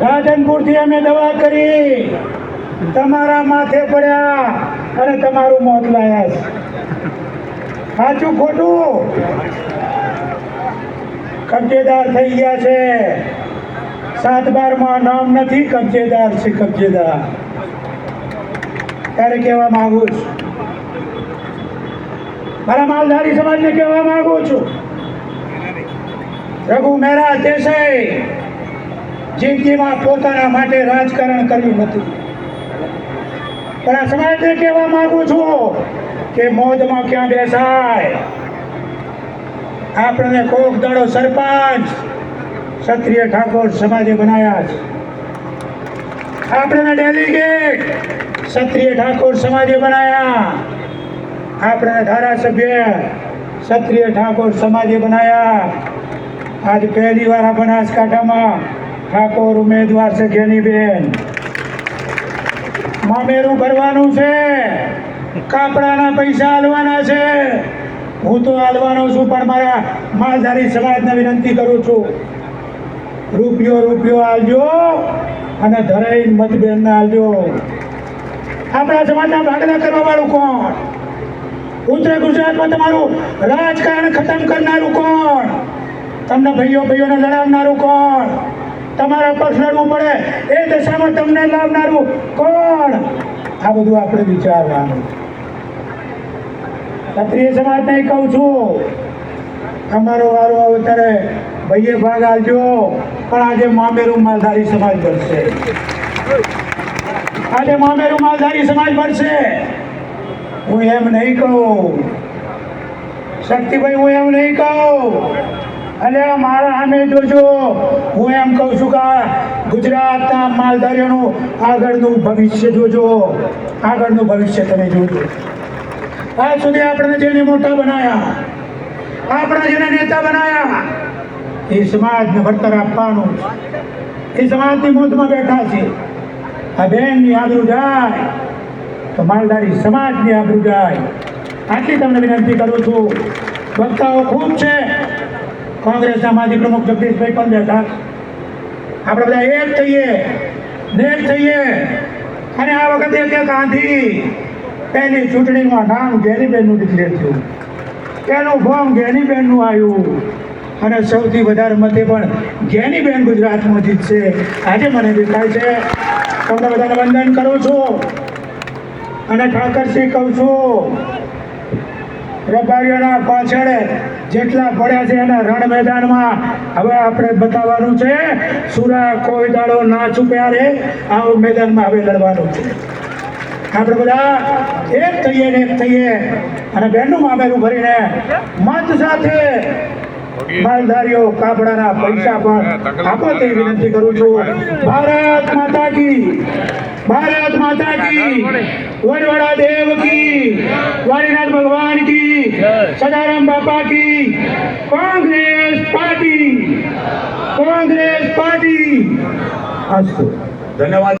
રાધનપુરથી અમે દવા કરી. તમારા માથે પડ્યા અને તમારું મોત લાયા સાચું ખોટું? કબજેદાર થઈ ગયા છે. સાત બારમાં નામ નથી કબજેદાર છે કબજેદાર. ત્યારે કહેવા માંગુ છું. મારા માલધારી સમાજને કહેવા માંગુ છું. રઘુ મહેરા દેસાઈ જિંદગીમાં પોતાના માટે રાજકારણ કર્યું નથી. પણ આ સમાજને કહેવા માંગુ છું કે મોજમાં ક્યાં બેસાય? આપણને કોક દાડો સરપંચ, ક્ષત્રિય ઠાકોર સમાજે બનાયા છે. આપણને ડેલિગેટ, ક્ષત્રિય ઠાકોર સમાજે બનાયા. આપણને ધારાસભ્ય, ક્ષત્રિય ઠાકોર સમાજે બનાયા. આજ પહેલી વાર આ બનાસકાંઠામાં ઠાકોર ઉમેદવાર છે ગેનીબેન. મામેરું ભરવાનું છે. કાપડાના પૈસા હાલવાના છે. હું તો હાલવાનો છું, પણ મારા માલધારી સમાજને વિનંતી કરું છું. રૂપિયો રૂપિયો આલજો અને ધરાઈ મતબેનને આલજો આપણા સમાજના ભાગના કરવા વાળું કોણ? ઉત્તર ગુજરાતમાં તમારું રાજકારણ ખતમ કરનારું કોણ? તમને ભાઈઓ, ભાઈઓને લડાવનારું કોણ? તમારા પક્ષ લડવું પડે, એ દશામાં તમને લાવનારું કોણ? આ બધું આપણે વિચારવાનું. ક્ષત્રિય સમાજને કહું છું તમારો વારો અત્યારે ભાઈએ ભાગ આલજો, પણ આજે મામેરું માલધારી સમાજ બનશે. આજે મામેરું માલધારી સમાજ બનશે. હું એમ નહીં કહું. શક્તિભાઈ, હું એમ નહીં કહું. અને મારા સામે જોજો. હું એમ કહું છું કે ગુજરાતના માલધારીઓનું આગળનું ભવિષ્ય જોજો. આગળનું ભવિષ્ય તમે જોજો. આજ સુધી આપણને જેને મોટા બનાવ્યા આપણા જેને નેતા બનાવ્યા એ સમાજને વળતર આપવાનું એ સમાજની મોતમાં બેઠા છે. આ બેનની આબરૂ જાય, તો માલધારી સમાજની આબરૂ જાય. આટલી તમને વિનંતી કરું છું. વક્તાઓ ખૂબ છે. કોંગ્રેસના માજી પ્રમુખ જગદીશભાઈ પણ બેઠા આપણે બધા એક થઈએ ને થઈએ. અને આ વખતે કે ગાંધી પહેલી ચૂંટણીમાં નામ ગેનીબેનનું ડિક્લેર થયું. તેનું ફોર્મ ગેનીબેનનું આવ્યું. અને સૌથી વધારે મતે પણ ઘેનીબેન ગુજરાતમાં જીતશે. આજે મને દેખાય છે. તમને બધાને વંદન કરું છું. અને ઠાકરસિંહ કહું છું. રબારીઓના પાછળ જેટલા પડ્યા છે એના રણ મેદાનમાં હવે આપણે બતાવવાનું છે, સુરા કોઈ દાડો ના છુપ્યા રે આ મેદાનમાં હવે લડવાનું છે. આપણે બધા એક થઈએ ને એક થઈએ, અને બેનનું મામેરું ભરીને મત સાથે માલધારીઓ કાપડાના પૈસા પણ આપો તે વિનંતી કરું છું. ભારત માતા કી. ભારત માતા કી. વડવડા દેવ કી. વારીનાથ ભગવાન કી. સદારામ બાપા કી. કોંગ્રેસ પાર્ટી. કોંગ્રેસ પાર્ટી. અસ્તુ ધન્યવાદ.